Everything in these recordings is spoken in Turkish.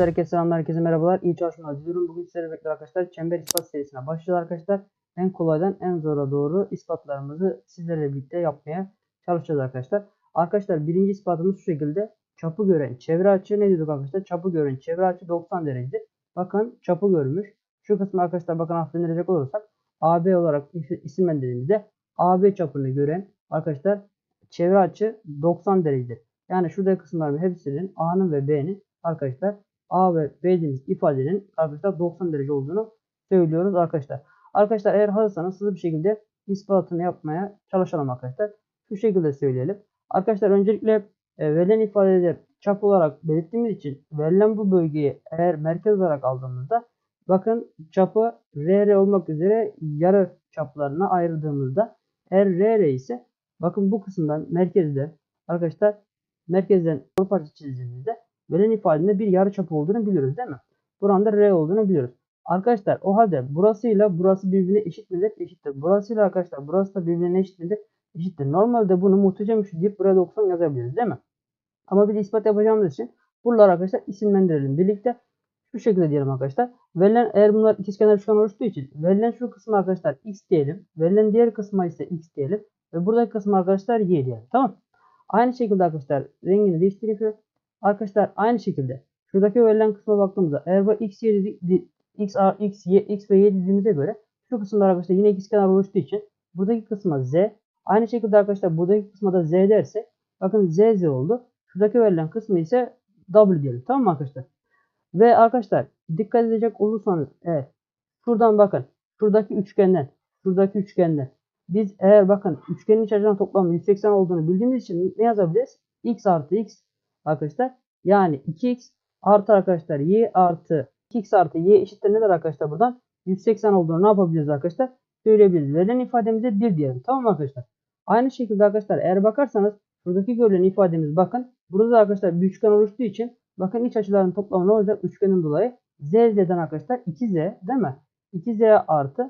Arkadaşlar herkese selamlar, herkese merhabalar. İyi çalışmalar diliyorum. Bugün sizlerle birlikte arkadaşlar çember ispat serisine başlayacağız arkadaşlar. En kolaydan en zora doğru ispatlarımızı sizlerle birlikte yapmaya çalışacağız arkadaşlar. Arkadaşlar birinci ispatımız şu şekilde. Çapı gören çevre açı ne diyorduk arkadaşlar? Çapı gören çevre açı 90 derecedir. Bakın çapı görmüş. Şu kısmı arkadaşlar bakın harflendirecek olursak AB olarak isimlendirdiğimizde AB çapını gören arkadaşlar çevre açı 90 derecedir. Yani şurada kısımların hepsinin A'nın ve B'nin arkadaşlar A ve B dediğimiz ifadenin arkadaşlar 90 derece olduğunu söylüyoruz arkadaşlar. Arkadaşlar eğer hazırsanız hızlı bir şekilde ispatını yapmaya çalışalım arkadaşlar. Şu şekilde söyleyelim. Arkadaşlar öncelikle e, verilen ifadeleri çap olarak belirttiğimiz için verilen bu bölgeyi eğer merkez olarak aldığımızda bakın çapı RR olmak üzere yarı çaplarına ayırdığımızda eğer RR ise bakın bu kısımdan merkezde arkadaşlar merkezden doğru parça çizdiğimizde verilen ifadenin bir yarı çapı olduğunu biliyoruz değil mi? Buranın R olduğunu biliyoruz. Arkadaşlar o halde burasıyla burası birbirine eşit midir? Eşittir. Burasıyla arkadaşlar burası da birbirine eşit midir? Eşittir. Normalde bunu muhteşem üçlü deyip buraya 90 yazabiliriz değil mi? Ama bir ispat yapacağımız için buraları arkadaşlar isimlendirelim birlikte. Şu şekilde diyelim arkadaşlar. Verilen eğer bunlar ikizkenar üçgen oluştuğu için verilen şu kısmı arkadaşlar x diyelim. Verilen diğer kısma ise x diyelim. Ve buradaki kısmı arkadaşlar y diyelim. Tamam. Aynı şekilde arkadaşlar rengini değiştireyim. Arkadaşlar aynı şekilde şuradaki verilen kısma baktığımızda eğer bu x, y x, r, x, y, x ve y dediğimize göre şu kısımlar arkadaşlar yine ikizkenar oluştuğu için buradaki kısma z. Aynı şekilde arkadaşlar buradaki kısma da z derse bakın z z oldu. Şuradaki verilen kısmı ise w diyelim. Tamam mı arkadaşlar? Ve arkadaşlar dikkat edecek olursanız evet şuradan bakın şuradaki üçgenden şuradaki üçgenden biz eğer bakın üçgenin iç açılarının toplamı 180 olduğunu bildiğimiz için ne yazabiliriz? x artı x arkadaşlar yani 2x artı arkadaşlar y artı 2x artı y eşittir nedir arkadaşlar buradan? 180 olduğunu ne yapabiliriz arkadaşlar? Söyleyebiliriz. Verilen ifademize 1 diyelim. Tamam mı arkadaşlar? Aynı şekilde arkadaşlar eğer bakarsanız şuradaki görülen ifademiz bakın. Burada arkadaşlar bir üçgen oluştuğu için bakın iç açıların toplamı ne olacak? Üçgenin dolayı z z'den arkadaşlar 2z değil mi? 2z artı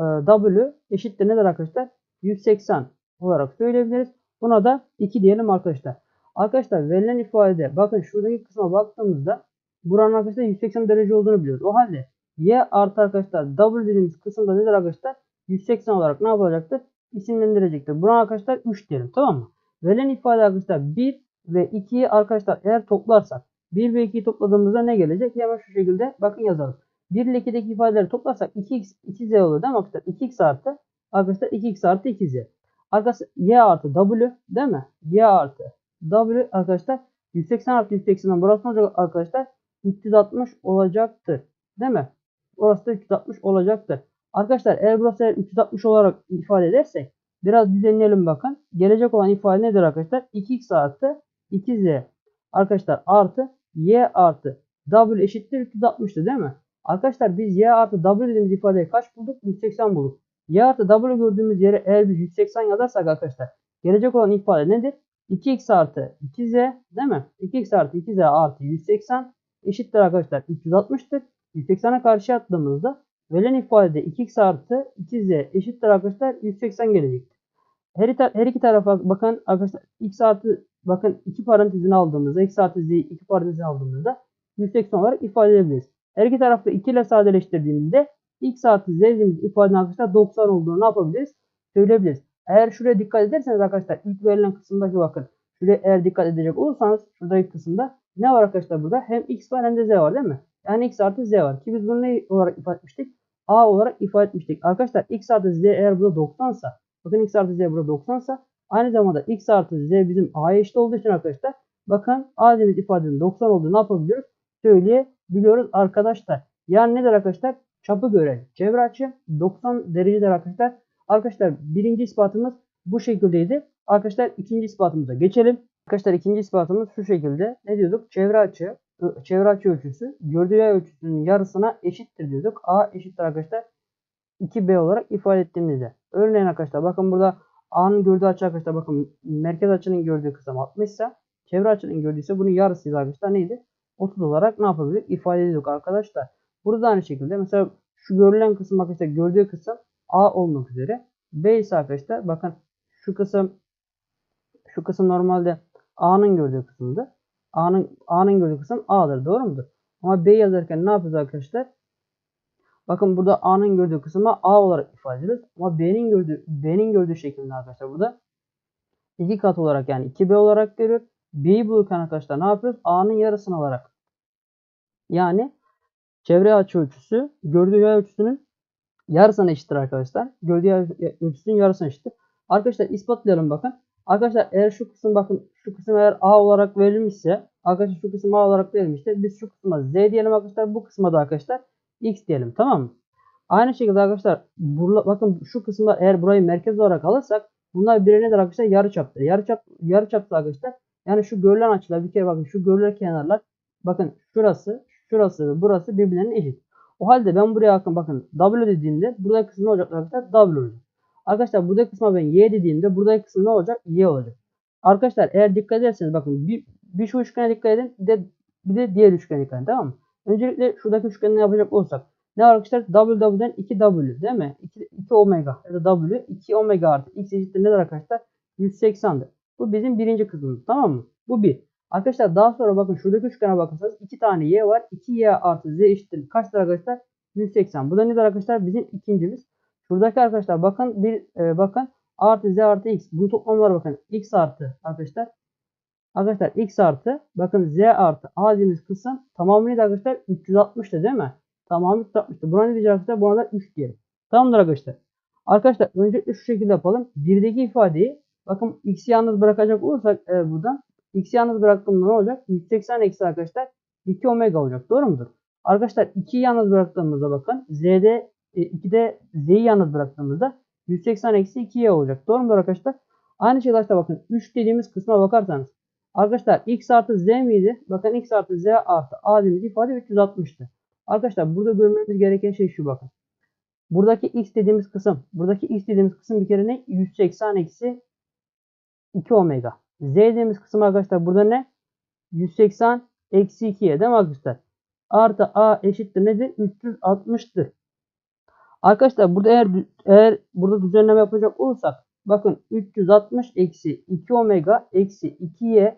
e, w eşittir nedir arkadaşlar? 180 olarak söyleyebiliriz. Buna da 2 diyelim arkadaşlar. Arkadaşlar verilen ifadede bakın şuradaki kısma baktığımızda buranın arkadaşlar 180 derece olduğunu biliyoruz. O halde y artı arkadaşlar w dediğimiz kısımda nedir arkadaşlar? 180 olarak ne yapacaktır? İsimlendirecektir. Buna arkadaşlar 3 diyelim tamam mı? Verilen ifade arkadaşlar 1 ve 2'yi arkadaşlar eğer toplarsak 1 ve 2'yi topladığımızda ne gelecek? Hemen şu şekilde bakın yazalım. 1 ile 2'deki ifadeleri toplarsak 2x 2z olur değil mi arkadaşlar? 2x artı arkadaşlar 2x artı 2z. Arkadaşlar y artı w değil mi? y artı w arkadaşlar 180 artı 180'den burası ne olacak arkadaşlar? 360 olacaktır. Değil mi? Orası da 360 olacaktır. Arkadaşlar eğer burası eğer 360 olarak ifade edersek biraz düzenleyelim bakın. Gelecek olan ifade nedir arkadaşlar? 2x artı 2z arkadaşlar artı y artı w eşittir 360'tı değil mi? Arkadaşlar biz y artı w dediğimiz ifadeyi kaç bulduk? 180 bulduk. y artı w gördüğümüz yere eğer biz 180 yazarsak arkadaşlar gelecek olan ifade nedir? 2x artı 2z değil mi? 2x artı 2z artı 180 eşittir arkadaşlar 360'tır. 180'e karşı attığımızda verilen ifadede 2x artı 2z eşittir arkadaşlar 180 gelecektir. Her, her iki tarafa bakın arkadaşlar x artı bakın iki parantezini aldığımızda x artı z'yi iki parantezini aldığımızda 180 olarak ifade edebiliriz. Her iki tarafta 2 ile sadeleştirdiğimizde x artı z dediğimiz ifadenin arkadaşlar 90 olduğunu ne yapabiliriz? Söyleyebiliriz. Eğer şuraya dikkat ederseniz arkadaşlar ilk verilen kısımdaki bakın. Şuraya eğer dikkat edecek olursanız şuradaki kısımda ne var arkadaşlar burada? Hem x var hem de z var değil mi? Yani x artı z var. Ki biz bunu ne olarak ifade etmiştik? a olarak ifade etmiştik. Arkadaşlar x artı z eğer burada 90 sa bakın x artı z burada 90 sa aynı zamanda x artı z bizim a'ya eşit olduğu için arkadaşlar bakın a dediğimiz ifadenin 90 olduğunu ne yapabiliyoruz? Söyleyebiliyoruz arkadaşlar. Yani nedir arkadaşlar? Çapı göre çevre açı 90 derecedir arkadaşlar. Arkadaşlar birinci ispatımız bu şekildeydi. Arkadaşlar ikinci ispatımıza geçelim. Arkadaşlar ikinci ispatımız şu şekilde. Ne diyorduk? Çevre açı, çevre açı ölçüsü gördüğü yay ölçüsünün yarısına eşittir diyorduk. A eşittir arkadaşlar 2B olarak ifade ettiğimizde. Örneğin arkadaşlar bakın burada A'nın gördüğü açı arkadaşlar bakın merkez açının gördüğü kısım 60 ise çevre açının gördüğü ise bunun yarısı arkadaşlar neydi? 30 olarak ne yapabilir? İfade ediyorduk arkadaşlar. Burada aynı şekilde mesela şu görülen kısım arkadaşlar gördüğü kısım A olmak üzere. B ise arkadaşlar bakın şu kısım şu kısım normalde A'nın gördüğü kısımdı. A'nın A'nın gördüğü kısım A'dır. Doğru mudur? Ama B yazarken ne yapacağız arkadaşlar? Bakın burada A'nın gördüğü kısma A olarak ifade ediyoruz. Ama B'nin gördüğü B'nin gördüğü şeklinde arkadaşlar burada iki kat olarak yani 2B olarak görüyor. B'yi bulurken arkadaşlar ne yapıyoruz? A'nın yarısını alarak. Yani çevre açı ölçüsü gördüğü yay ölçüsünün yarısına eşittir arkadaşlar. Yay ölçüsünün yarısına eşittir. Arkadaşlar ispatlayalım bakın. Arkadaşlar eğer şu kısım bakın şu kısım eğer A olarak verilmişse arkadaşlar şu kısım A olarak verilmişse biz şu kısma Z diyelim arkadaşlar. Bu kısma da arkadaşlar X diyelim tamam mı? Aynı şekilde arkadaşlar burla, bakın şu kısımda eğer burayı merkez olarak alırsak bunlar birbirine de arkadaşlar yarıçaptır. Yarıçap yarıçaptır arkadaşlar. Yani şu görülen açılar bir kere bakın şu görülen kenarlar bakın şurası şurası ve burası birbirlerine eşit. O halde ben buraya bakın bakın W dediğimde burada kısım ne olacak arkadaşlar? W olacak. Arkadaşlar burada kısma ben Y dediğimde burada kısım ne olacak? Y olacak. Arkadaşlar eğer dikkat ederseniz bakın bir, bir şu üçgene dikkat edin bir de, bir de diğer üçgene dikkat edin tamam mı? Öncelikle şuradaki üçgeni yapacak olursak ne var arkadaşlar? WW'den 2W değil mi? 2, 2 omega ya da W 2 omega artı x eşittir nedir arkadaşlar? 180'dir. Bu bizim birinci kısmımız tamam mı? Bu bir. Arkadaşlar daha sonra bakın şuradaki üçgene bakırsanız 2 tane y var. 2y artı z eşittir. Kaçtır arkadaşlar? 180. Bu da nedir arkadaşlar? Bizim ikincimiz. Şuradaki arkadaşlar bakın bir e, bakın artı z artı x. Bunun toplamları bakın. x artı arkadaşlar. Arkadaşlar x artı bakın z artı a dediğimiz kısım tamamı neydi arkadaşlar? 360'tı değil mi? Tamamı 360'tı. Buna ne diyeceğiz arkadaşlar? Buna da 3 diyelim. Tamamdır arkadaşlar. Arkadaşlar öncelikle şu şekilde yapalım. Birdeki ifadeyi bakın x'i yalnız bırakacak olursak eğer buradan x'i yalnız bıraktığımda ne olacak? 180 eksi arkadaşlar 2 omega olacak. Doğru mudur? Arkadaşlar 2'yi yalnız bıraktığımızda bakın z'de 2'de z'yi yalnız bıraktığımızda 180 eksi 2y olacak. Doğru mudur arkadaşlar? Aynı şekilde arkadaşlar bakın 3 dediğimiz kısma bakarsanız arkadaşlar x artı z miydi? Bakın x artı z artı a dediğimiz ifade 360'tı. Arkadaşlar burada görmemiz gereken şey şu bakın. Buradaki x dediğimiz kısım, buradaki x dediğimiz kısım bir kere ne? 180 eksi 2 omega. Z dediğimiz kısım arkadaşlar burada ne? 180 eksi 2'ye değil mi arkadaşlar? Artı a eşittir nedir? 360'tır. Arkadaşlar burada eğer eğer burada düzenleme yapacak olursak bakın 360 eksi 2 omega eksi 2y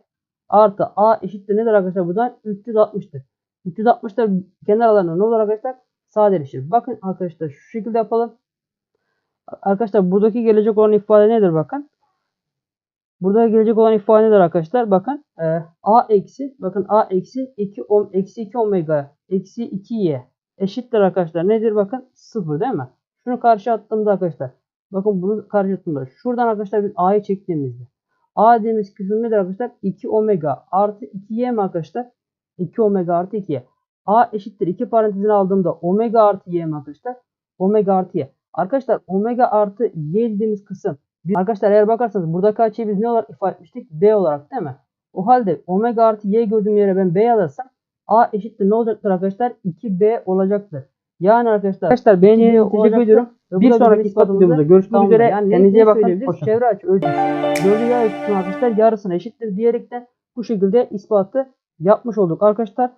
artı a eşittir nedir arkadaşlar buradan 360'tır. 360'lar kenar alanı ne olur arkadaşlar? Sadeleşir. Bakın arkadaşlar şu şekilde yapalım. Arkadaşlar buradaki gelecek olan ifade nedir bakın. Burada gelecek olan ifade nedir arkadaşlar? Bakın e, a eksi bakın a eksi 2 om eksi 2 omega eksi 2y eşittir arkadaşlar. Nedir bakın? 0 değil mi? Şunu karşı attığımda arkadaşlar. Bakın bunu karşı attığımda. Şuradan arkadaşlar biz a'yı çektiğimizde. a dediğimiz kısım nedir arkadaşlar? 2 omega artı 2y mi arkadaşlar? 2 omega artı 2y. a eşittir 2 parantezine aldığımda omega artı y mi arkadaşlar? Omega artı y. Arkadaşlar omega artı y dediğimiz kısım. Biz, arkadaşlar eğer bakarsanız buradaki açıyı biz ne olarak ifade etmiştik? B olarak değil mi? O halde omega artı y gördüğüm yere ben B yazarsam a eşittir ne olacaktır arkadaşlar? 2b olacaktır. Yani arkadaşlar, arkadaşlar beğendiğiniz için teşekkür ediyorum. Bir sonraki ispat videomuzda görüşmek üzere. Yani Kendinize bakın. Çevre açı ölçüsü. Gördüğü ölçüsünün arkadaşlar yarısına eşittir diyerekten bu şekilde ispatı yapmış olduk arkadaşlar.